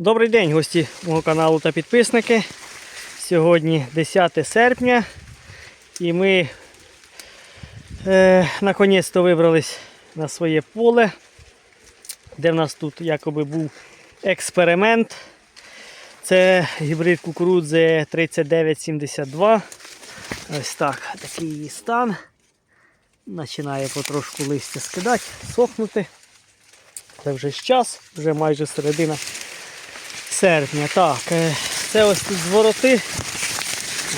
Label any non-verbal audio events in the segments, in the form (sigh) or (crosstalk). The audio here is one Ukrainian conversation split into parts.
Добрий день, гості мого каналу та підписники. Сьогодні 10 серпня і ми е, наконець-то вибрались на своє поле, де в нас тут якоби був експеримент. Це гібрид кукурудзи 3972. Ось так, такий її стан. Починає потрошку листя скидати, сохнути. Це вже час, вже майже середина серпня. Так, е, це ось тут звороти.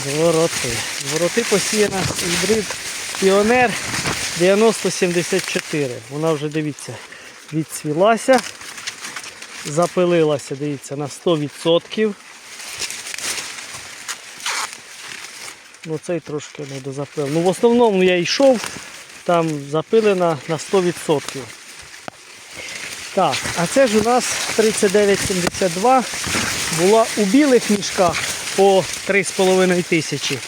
Звороти. Звороти посіяна гібрид Піонер 9074. Вона вже, дивіться, відцвілася, запилилася, дивіться, на 100%. Ну цей трошки не дозапилив. Ну в основному я йшов, там запилена на 100%. Так, а це ж у нас 3972 була у білих мішках по 3,5 тисячі.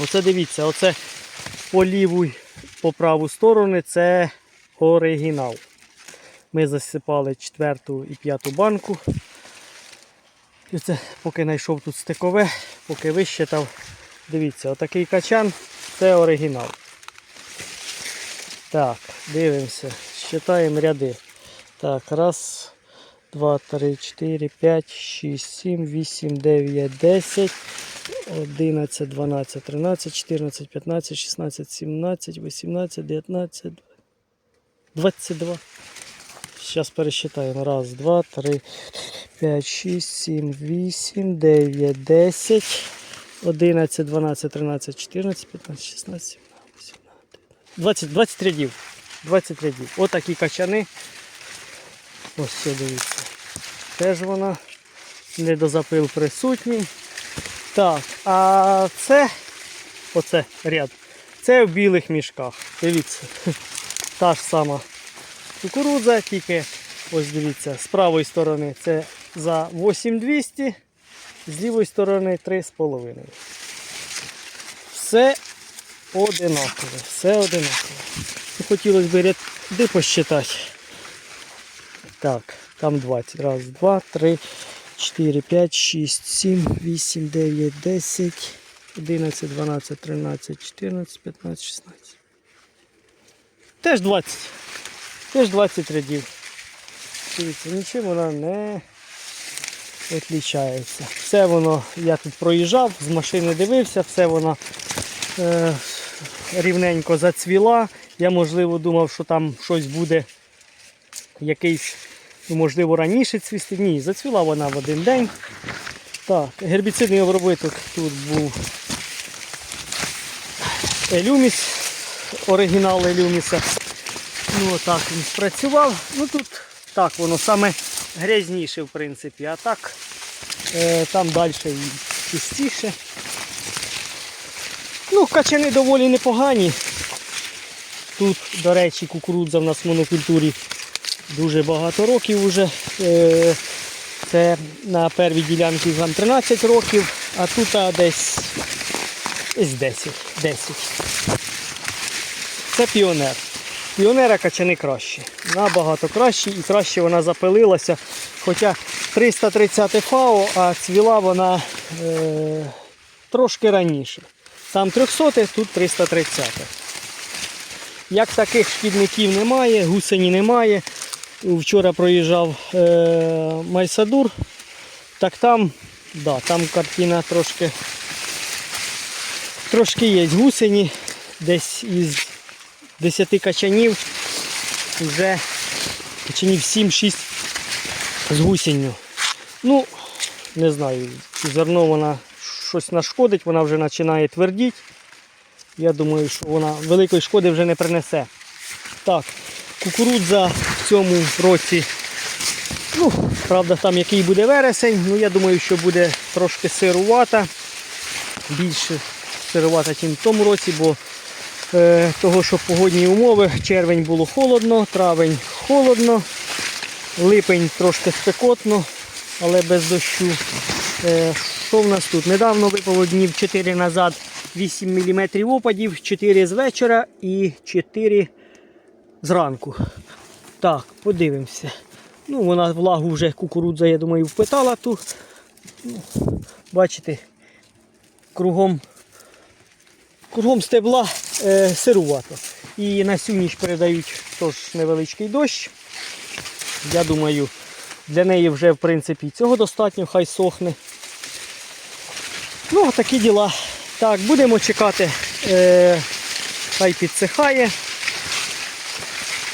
Оце дивіться, оце по ліву по праву сторону це оригінал. Ми засипали четверту і п'яту банку. І це поки знайшов тут стикове, поки вищитав. Дивіться, отакий качан це оригінал. Так, дивимося, считаємо ряди. Так, раз, два, три, чотири, п'ять, шість, сім, вісім, дев'ять, десять, одинадцять, дванадцять, тринадцять, чотирнадцять, п'ятнадцять, шістнадцять, сімнадцять, вісімнадцять, дев'ятнадцять, двадцять два. Зараз пересчитаємо. Раз, два, три, п'ять, шість, сім, вісім, дев'ять, десять, одинадцять, дванадцять, тринадцять, чотирнадцять, п'ятнадцять, шістнадцять, сімнадцять, вісімнадцять, 20, 20 рядів. 20 рядів. Отакі качани. Ось все дивіться. Теж вона недозапил присутній. Так, а це, оце ряд, це в білих мішках. Дивіться. (laughs) Та ж сама кукурудза, тільки ось дивіться, з правої сторони це за 8200, з лівої сторони 3,5. Все одинакове, все одинакове. Ну, Хотілося б ряди посчитати. Так, там 20. Раз, два, три, чотири, п'ять, шість, сім, вісім, дев'ять, десять, одинадцять, дванадцять, тринадцять, чотирнадцять, п'ятнадцять, шістнадцять. Теж 20. Теж 20 рядів. Дивіться, нічим вона не відлічається. Все воно, я тут проїжджав, з машини дивився, все воно е, рівненько зацвіла. Я, можливо, думав, що там щось буде якийсь, ну, можливо, раніше цвісти. Ні, зацвіла вона в один день. Так, гербіцидний обробиток тут був Елюміс, оригінал Елюміса. Ну, отак він спрацював. Ну тут так, воно саме грязніше, в принципі, а так е, там далі і чистіше. Ну, качани доволі непогані. Тут, до речі, кукурудза в нас в монокультурі дуже багато років вже. Е, Це на первій ділянці там 13 років, а тут десь, десь 10. 10. Це піонер. Піонера качани кращі. Набагато кращі і краще вона запилилася. Хоча 330 ФАО, а цвіла вона е, трошки раніше. Там 300, тут 330. Як таких шкідників немає, гусені немає. Вчора проїжджав е, Майсадур, так там, да, там картина трошки, трошки є гусені, десь із 10 качанів вже качанів 7-6 з гусінню. Ну, не знаю, зерно вона щось нашкодить, вона вже починає твердіти. Я думаю, що вона великої шкоди вже не принесе. Так, кукурудза в цьому році, ну, правда, там який буде вересень, ну я думаю, що буде трошки сирувата. Більше сирувата, ніж в тому році, бо е, того, що погодні умови, червень було холодно, травень холодно, липень трошки спекотно, але без дощу. Е, що в нас тут? Недавно випало днів 4 назад 8 мм опадів, 4 з вечора і 4 зранку. Так, подивимося. Ну, вона влагу вже кукурудза, я думаю, впитала ту. Ну, бачите, кругом, кругом стебла е, сирувато. І на всю ніч передають тож невеличкий дощ. Я думаю, для неї вже в принципі цього достатньо, хай сохне. Ну, такі діла. Так, будемо чекати, е, хай підсихає.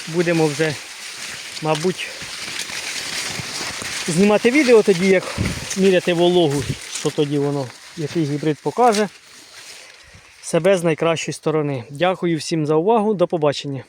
Будемо вже, мабуть, знімати відео тоді, як міряти вологу, що тоді воно, який гібрид покаже себе з найкращої сторони. Дякую всім за увагу. До побачення.